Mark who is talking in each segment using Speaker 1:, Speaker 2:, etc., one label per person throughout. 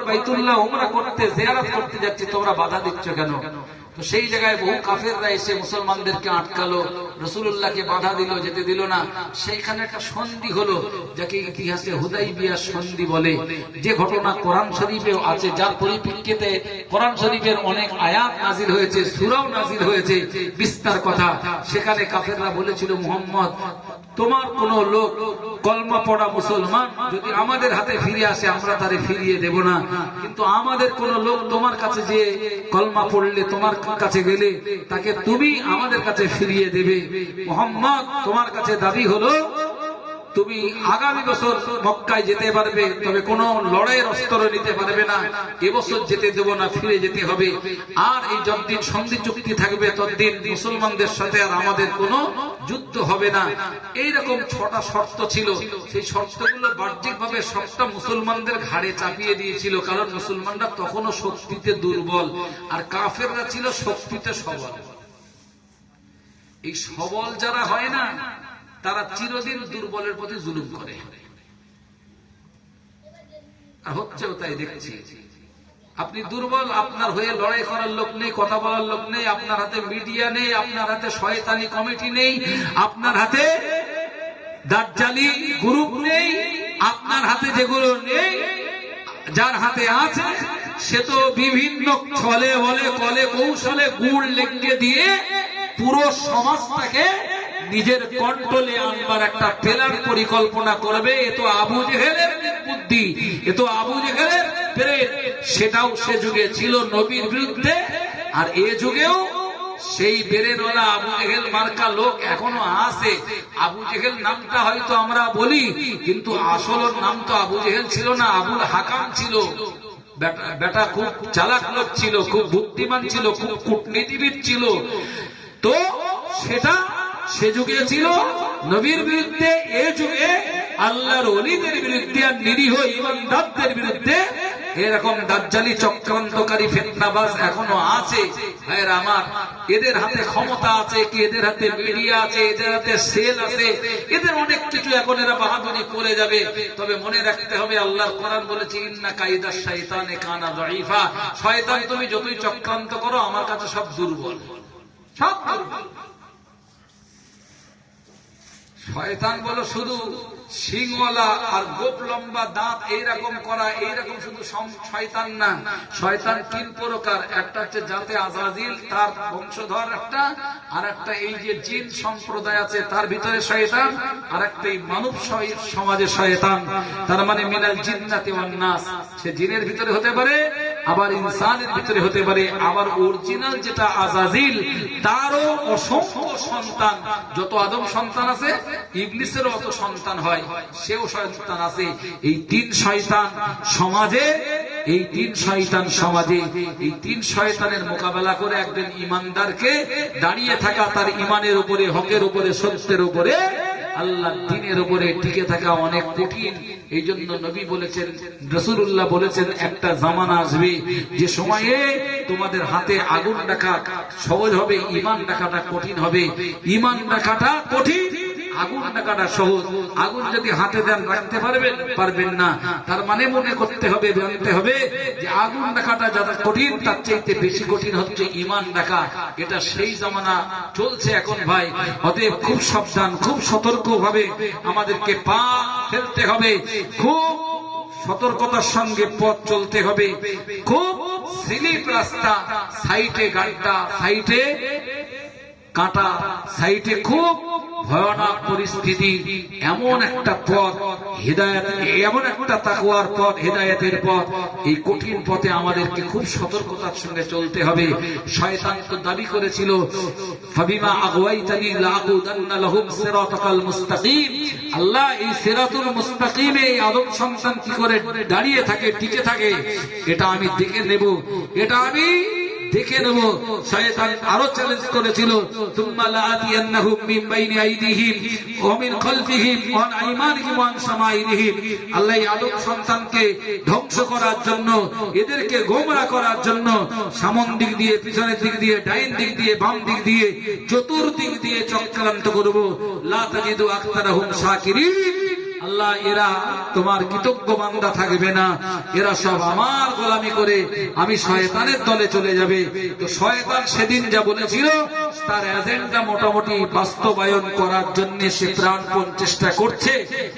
Speaker 1: বাইতুল্লাহ উমরা করতে জিয়ারত করতে যাচ্ছি তোমরা বাধা দিচ্ছ কেন তো সেই জায়গায় বহু কাফেররা এসে মুসলমানদেরকে আটকালো রসুল্লাহকে বাধা দিল, যেতে দিল না। সেইখানে একটা সন্ধি হলো, যাকে ইতিহাসে হুদাই বিয়ার সন্ধি বলে। যে ঘটনা কোরআন শরীফেও আছে, যার পরিপ্রেক্ষিতে কোরআন শরীফের অনেক আয়াত নাজির হয়েছে, সুরাও নাজির হয়েছে, বিস্তার কথা। সেখানে কাফেররা বলেছিল, মোহাম্মদ, তোমার কোন লোক কলমা পড়া মুসলমান, যদি আমাদের হাতে ফিরে আসে, আমরা তারে ফিরিয়ে দেব না। কিন্তু আমাদের কোন লোক তোমার কাছে যে কলমা পড়লে তোমার কাছে গেলে তাকে তুমি আমাদের কাছে ফিরিয়ে দেবে। মোহাম্মদ, তোমার কাছে দাবি হলো, তুমি আগামী বছর মক্কায় যেতে পারবে, তবে কোন লড়াইয়ের অস্ত্র নিতে পারবে না। এবছর যেতে দেব না, ফিরে যেতে হবে। আর এই যতদিন সন্ধি চুক্তি থাকবে, ততদিন মুসলমানদের সাথে আর আমাদের কোনো যুদ্ধ হবে না। এইরকম ছটা শর্ত ছিল। সেই শর্তগুলো বাহ্যিক ভাবে সবটা মুসলমানদের ঘাড়ে চাপিয়ে দিয়েছিল, কারণ মুসলমানরা তখনও শক্তিতে দুর্বল, আর কাফেররা ছিল শক্তিতে সবল। এই সবল যারা হয় না, তারা চিরদিন দুর্বলের প্রতি জুলুম করে। আর হচ্ছেও তাই দেখছি। আপনি দুর্বল, আপনার হয়ে লড়াই করার লোক নেই, কথা বলার লোক নেই, আপনার হাতে মিডিয়া নেই, আপনার হাতে শয়তানি কমিটি নেই, আপনার হাতে দার্জালি গ্রুপ নেই, আপনার হাতে যেগুলো নেই, যার হাতে আছে, সে তো বিভিন্ন ছলে বলে, কলে কৌশলে গুড় লেগে দিয়ে পুরো সমাজটাকে নিজের কন্ট্রোলে আনবার একটা প্লেনার পরিকল্পনা করবে। এ তো আবু জেহেলের বুদ্ধি, এ তো আবু জেহেলের প্রেম। সেটাও সে যুগে ছিল নবীর বিরুদ্ধে, আর এ যুগেও সেই বেরেনওয়ালা আবু জেহেল মার্কা লোক এখনও আছে। আবু জেহেল নামটা হয়তো আমরা বলি, কিন্তু আসল নাম তো আবু জেহেল ছিল না, আবুল হাকাম ছিল। বেটা- খুব চালাক লোক ছিল, খুব বুদ্ধিমান ছিল, খুব কূটনীতিবিদ ছিল। তো সেটা সে যুগে ছিল নবীর বিরুদ্ধে, এ যুগে আল্লাহর অলিদের বিরুদ্ধে আর নিরীহ ইমানদারদের বিরুদ্ধে এরকম দাজ্জালি চক্রান্তকারী ফেতনাবাজ এখনও আছে। ভাইয়ের আমার, এদের হাতে ক্ষমতা আছে কি? এদের হাতে মিডিয়া আছে, এদের হাতে সেল আছে। এদের অনেক কিছু এখন এরা বাহাদুরি করে যাবে। তবে মনে রাখতে হবে, আল্লাহর কোরআন বলেছে, ইন্না কাইদা শয়তানে কানা দাইফা শয়তান, তুমি যতই চক্রান্ত করো, আমার কাছে সব দুর্বল। সব দুর্বল। শয়তান বলো শুধু সিংওয়ালা আর গোপ লম্বা দাঁত এইরকম করা, এইরকম শুধু শয়তান না। শয়তান তিন প্রকার। একটা হচ্ছে যাতে আজাজিল, তার বংশধর একটা, আর একটা এই যে জিন সম্প্রদায় আছে, তার ভিতরে শয়তান, আর একটা এই মানব সমাজে শয়তান। তার মানে মিনাল জিন্নাতি নাস। সে জিনের ভিতরে হতে পারে আবার ইনসানের ভিতরে হতে পারে আবার অরিজিনাল যেটা আজাজিল, তারও অসংখ্য সন্তান। যত আদম সন্তান আছে, ইবলিসেরও অত সন্তান হয়, সেও সন্তান আছে। এই তিন শয়তান সমাজে, এই তিন শয়তান সমাজে, এই তিন শয়তানের মোকাবেলা করে একজন ইমানদারকে দাঁড়িয়ে থাকা তার ইমানের উপরে, হকের উপরে, সত্যের উপরে আল্লাহ দিনের উপরে টিকে থাকা অনেক কঠিন। এই জন্য নবী বলেছেন রসুল্লাহ বলেছেন, একটা জামানা আসবে, যে সময়ে তোমাদের হাতে আগুন ডাকা সহজ হবে ইমান রাখাটা কঠিন হবে। ইমান রাখাটা কঠিন আগুন রাখাটা সহজ। আগুন যদি হাতে দেন, রাখতে পারবেন? পারবেন না। তার মানে মনে করতে হবে, জানতে হবে যে আগুন রাখাটা যারা কঠিন, তার চাইতে বেশি কঠিন হচ্ছে ইমান রাখা। এটা সেই জামানা চলছে এখন ভাই। অতএব খুব সাবধান, খুব সতর্ক ভাবে আমাদেরকে পা ফেলতে হবে। খুব সতর্কতার সঙ্গে পথ চলতে হবে। খুব স্লিপ রাস্তা সাইটে গাড়িটা সাইটে কাটা সাইটে খুব ভয়ানক পরিস্থিতি, এমন একটা পথ, হৃদায়ত, এমন একটা তাকুয়ার পথ, হৃদায়তের পথ। এই কঠিন পথে আমাদেরকে খুব সতর্কতার সঙ্গে চলতে হবে। শয়তান তো দাবি করেছিল, ফাবিমা আগওয়াইতানি লাকুদান্না লাহুম সিরাতাকাল মুস্তাকিম। আল্লাহ এই সিরাতুল মুস্তাকিমে এই আদম সন্তান কি করে দাঁড়িয়ে থাকে, টিকে থাকে, এটা আমি দেখে নেব, এটা আমি দেখে নেব, শয়তান আরও চ্যালেঞ্জ করেছিল। তুম্মা মিন বাইনি আইদিহিম, ওয়া মিন খালফিহিম, ওয়া আইমানিহিম, ওয়া আদম সন্তানকে ধ্বংস করার জন্য, এদেরকে গোমরা করার জন্য, সামন দিক দিয়ে, পিছনের দিক দিয়ে, ডাইন দিক দিয়ে, বাম দিক দিয়ে, চতুর্দিক দিয়ে চক্রান্ত করব। লা তাজিদু শাকিরিন। আল্লাহ, এরা তোমার কৃতজ্ঞ বান্দা থাকবে না। এরা সব আমার গোলামি করে, আমি শয়তানের দলে চলে যাবে। তো শয়তান সেদিন যা বলেছিল, তার এজেন্ডা মোটামুটি বাস্তবায়ন করার জন্য সে প্রাণপণ চেষ্টা করছে।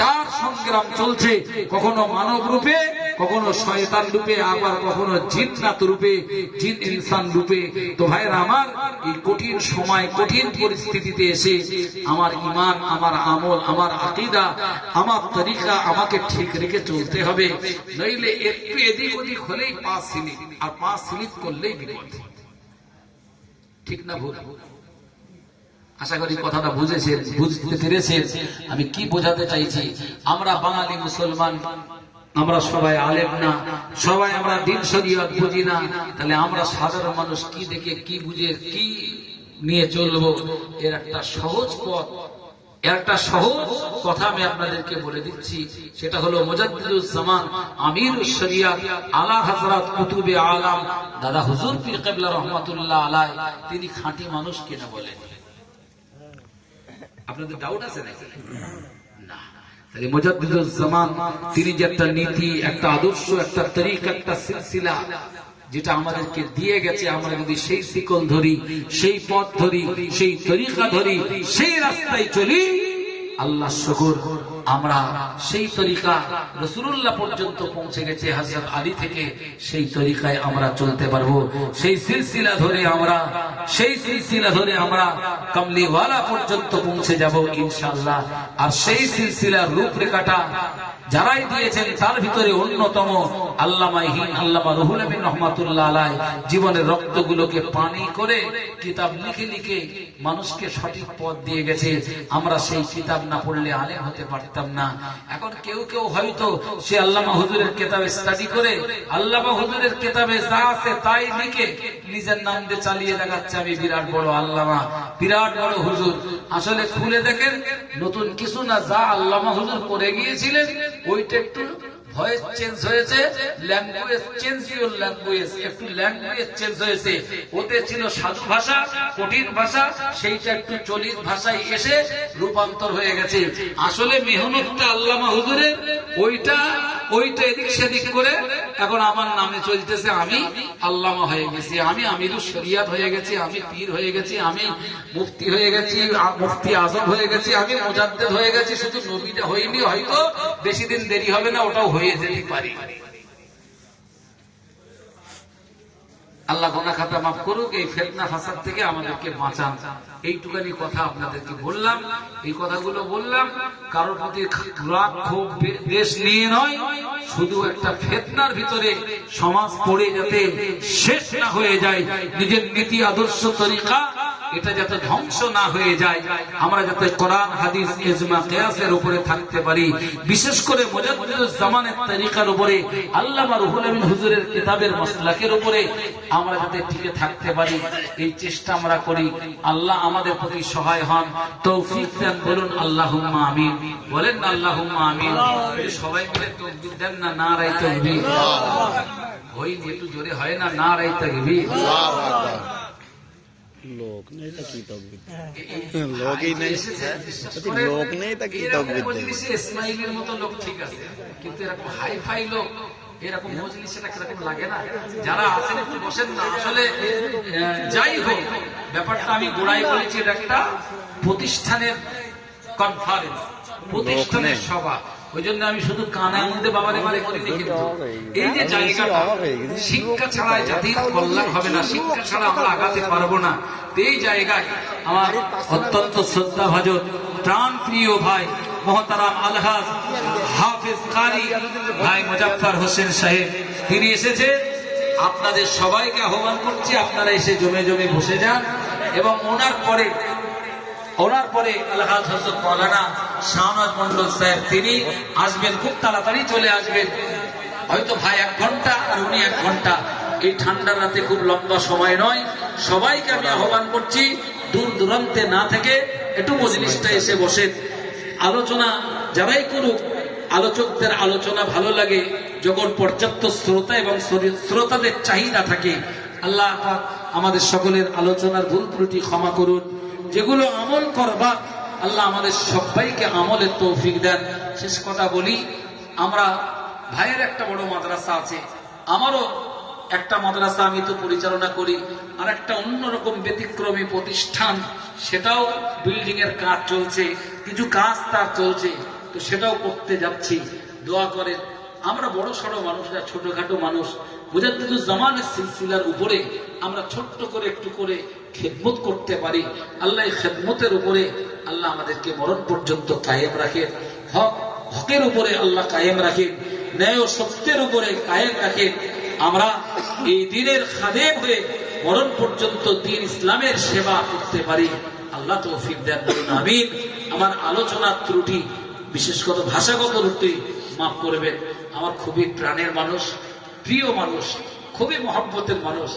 Speaker 1: তার সংগ্রাম চলছে। কখনো মানব রূপে কখনো শয়তান রূপে, আবার কখনো জিন্নাত রূপে, জিন ইনসান রূপে। তো ভাইরা আমার এই কঠিন সময়, কঠিন পরিস্থিতিতে এসে আমার ইমান আমার আমল, আমার আকিদা, আমার তরিকা আমাকে ঠিক রেখে চলতে হবে। নইলে একটু এদিক ওদিক হলেই পাঁচ সিলিপ আর পাঁচ সিলিপ করলেই বিপদ। ঠিক না ভুল? আশা করি কথাটা বুঝেছেন, বুঝতে পেরেছেন। আমি কি বোঝাতে চাইছি? আমরা বাঙালি মুসলমান আমরা সবাই আলেম না, সবাই আমরা দিন শরীয়ত বুঝি না, তাহলে আমরা সাধারণ মানুষ কি দেখে, কি বুঝে, কি নিয়ে চলবো? এর একটা সহজ পথ। একটা সহজ কথা আমি আপনাদেরকে বলে দিচ্ছি, সেটা হলো মুজাদ্দিদুজ্জামান আমির শরিয়া, আলা হযরত কুতুবে আলাম। দাদা হুজুর পীর কিবলা রহমাতুল্লাহ আলাই, তিনি খাঁটি মানুষ কিনা বলেন? আপনাদের ডাউট আছে নাকি? না তাহলে তিনি যে একটা নীতি, একটা আদর্শ, একটা তরিক, একটা সিলসিলা যেটা আমাদেরকে দিয়ে গেছে, আমরা যদি সেই শিকল ধরি, সেই পথ ধরি, সেই তরিকা ধরি, সেই রাস্তায় চলি আল্লাহ শুকুর। আমরা সেই তরিকা রসুল্লাহ পর্যন্ত পৌঁছে গেছে হাজরত আলী থেকে সেই তরিকায় আমরা চলতে পারব। সেই সিলসিলা ধরে আমরা, সেই সিলসিলা ধরে আমরা কমলিওয়ালা পর্যন্ত পৌঁছে যাব ইনশাল্লাহ আর সেই সিলসিলার রূপরেখাটা যারাই দিয়েছেন, তার ভিতরে অন্যতম আল্লামাহীন জীবনের রক্তগুলোকে পানি করে কিতাব লিখে লিখে মানুষকে সঠিক পথ দিয়ে গেছে। আমরা সেই কিতাব না পড়লে আলেম হতে পারতাম না। এখন কেউ কেউ হয়তো সে আল্লামা হুজুরের কেতাবে স্টাডি করে, আল্লামা হুজুরের কেতাবে যা আছে তাই লিখে নিজের নাম দিয়ে চালিয়ে দেখাচ্ছে আমি বিরাট বড় আল্লামা, বিরাট বড় হুজুর। আসলে খুলে দেখেন, নতুন কিছু না, যা আল্লামা হুজুর করে গিয়েছিলেন, ওইটা একটু ওতে ছিল সাধু ভাষা, কঠিন ভাষা, সেইটা একটু চলিত ভাষায় এসে রূপান্তর হয়ে গেছে। আসলে আল্লামা হুজুরের, ওইটা ওইটা এদিক সেদিক করে এখন আমার নামে চলতেছে আমি আল্লামা হয়ে গেছি, আমি আমিরুল শরিয়াত হয়ে গেছি, আমি পীর হয়ে গেছি, আমি মুফতি হয়ে গেছি মুক্তি মুফতি আজম হয়ে গেছি, আমি মোজাদ্দেদ হয়ে গেছি, শুধু নবীটা হয়নি, হয়তো বেশি দিন দেরি হবে না, ওটাও হয়ে যেতে পারি। আল্লাহ গোনা খাতা মাফ করুক, এই ফেতনা ফাসাদ থেকে আমাদেরকে বাঁচান। এইটুকানি কথা আপনাদেরকে বললাম, এই কথাগুলো বললাম, কারোর প্রতি রাগ, ক্ষোভ দেশ নিয়ে নয়, শুধু একটা ফেতনার ভিতরে সমাজ পড়ে যাতে শেষ না হয়ে যায়। নিজের নীতি, আদর্শ, তরিকা এটা যাতে ধ্বংস না হয়ে যায় আমরা যাতে কোরআন হাদিস ইজমা কিয়াসের উপরে থাকতে পারি। বিশেষ করে মুজাদ্দিদুজ্জামানের তরিকার উপরে আল্লামা রুহুল আমিন হুজুরের কিতাবের মাসলাকের উপরে আমরা যাতে টিকে থাকতে পারি। এই চেষ্টা আমরা করি। আল্লাহ আমাদের প্রতি সহায় হন। তৌফিক দেন বলুন আল্লাহুম্মা আমিন। বলেন না আল্লাহুম্মা আমিন। সবাই মিলে তকবীর দেন না না রাই তকবীর হইনি একটু জোরে হয় না না রাই তকবীর
Speaker 2: লোক নেই তা কি তকবির? লোকই নেই। যদি লোক নেই তা কি তকবির দেবে?
Speaker 1: ইসমাইলের মতো লোক ঠিক আছে কিন্তু এরকম হাই ফাই লোক এরকম মজলিস সেটা কীরকম লাগে না। যারা আছেন একটু বসেন না। আসলে আহ, যাই হোক ব্যাপারটা আমি গোড়ায় বলেছি এটা একটা প্রতিষ্ঠানের কনফারেন্স প্রতিষ্ঠানের সভা। ওই জন্য আমি শুধু কানে মধ্যে বাবারে বারে করে দেখি এই যে জায়গাটা, শিক্ষা ছাড়া জাতির কল্যাণ হবে না, শিক্ষা ছাড়া আমরা আগাতে পারব না। এই জায়গায় আমার অত্যন্ত শ্রদ্ধা ভাজন প্রাণ প্রিয় ভাই মহতারাম আলহাজ হাফিজ কারি ভাই মুজাফফর হোসেন সাহেব। তিনি এসেছে আপনাদের সবাইকে আহ্বান করছি, আপনারা এসে জমে জমে বসে যান এবং ওনার পরে ওনার পরে আলহাজ হজরত মৌলানা শাহনাজ মন্ডল সাহেব, তিনি আসবেন, খুব তাড়াতাড়ি চলে আসবেন। হয়তো ভাই এক ঘণ্টা আর উনি এক ঘণ্টা। এই ঠান্ডা রাতে খুব লম্বা সময় নয়। সবাইকে আমি আহ্বান করছি, দূর দূরান্তে না থেকে একটু মজলিসটা এসে বসেন। আলোচনা যারাই করুক, আলোচকদের আলোচনা ভালো লাগে। যখন পর্যাপ্ত শ্রোতা এবং শ্রোতাদের চাহিদা থাকে, আল্লাহ আমাদের সকলের আলোচনার ভুল ত্রুটি ক্ষমা করুন। যেগুলো আমল করবা, আল্লাহ আমাদের সবাইকে আমলের তৌফিক দেন। শেষ কথা বলি, আমরা ভাইয়ের একটা বড় মাদ্রাসা আছে, আমারও একটা মাদ্রাসা আমি তো পরিচালনা করি আর একটা অন্যরকম ব্যতিক্রমী প্রতিষ্ঠান, সেটাও বিল্ডিং এর কাজ চলছে, কিছু কাজ তার চলছে, তো সেটাও করতে যাচ্ছি। দোয়া করেন, আমরা বড় সড়ো মানুষরা, ছোটখাটো মানুষ মুজাদ্দিদু জামানের সিলসিলার উপরে আমরা ছোট্ট করে একটু করে খেদমত করতে পারি, আল্লাহ খেদমতের উপরে আল্লাহ আমাদেরকে মরণ পর্যন্ত কায়েম রাখেন। হক, হকের উপরে আল্লাহ কায়েম রাখেন, ন্যায় সত্যের উপরে কায়েম রাখেন। আমরা এই দিনের খাদেম হয়ে মরণ পর্যন্ত দিন ইসলামের সেবা করতে পারি। আল্লাহ তৌফিক দেন আমিন। আমার আলোচনার ত্রুটি, বিশেষ করে ভাষাগত ত্রুটি, মাফ করবেন। আমার খুবই প্রাণের মানুষ, প্রিয় মানুষ, খুবই মহব্বতের মানুষ।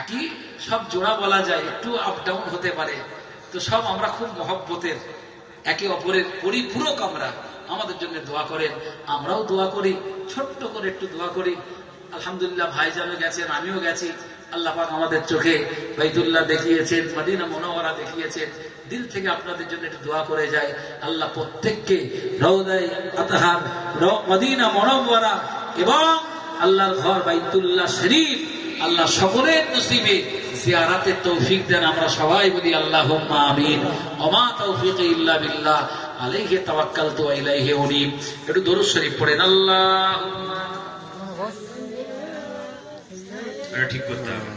Speaker 1: একই সব জোড়া বলা যায়, একটু আপ ডাউন হতে পারে। তো সব আমরা খুব মহব্বতের, একে অপরের পরিপূরক আমরা। আমাদের জন্য দোয়া করেন, আমরাও দোয়া করি, ছোট্ট করে একটু দোয়া করি। আলহামদুলিল্লাহ, ভাইজানও গেছেন, আমিও গেছি। আল্লাহ পাক আমাদের চোখে বাইতুল্লাহ দেখিয়েছেন, মদিনা মনোহরা দেখিয়েছেন। দিল থেকে আপনাদের জন্য একটু দোয়া করে যায় আল্লাহ প্রত্যেককে রৌদাই মদিনা মনোহরা এবং আল্লাহর ঘর বাইতুল্লাহ শরীফ আল্লাহ সকলের নসিবে জিয়ারাতের তৌফিক দেন। আমরা সবাই বলি আল্লাহ আমিন। অমা তৌফিক ইল্লা বিল্লাহ। আলাইহি তাওয়াক্কালতু ওয়া ইলাইহি উনীব। একটু দরুদ শরীফ পড়েন। আল্লাহ
Speaker 3: ঠিক করতে হবে।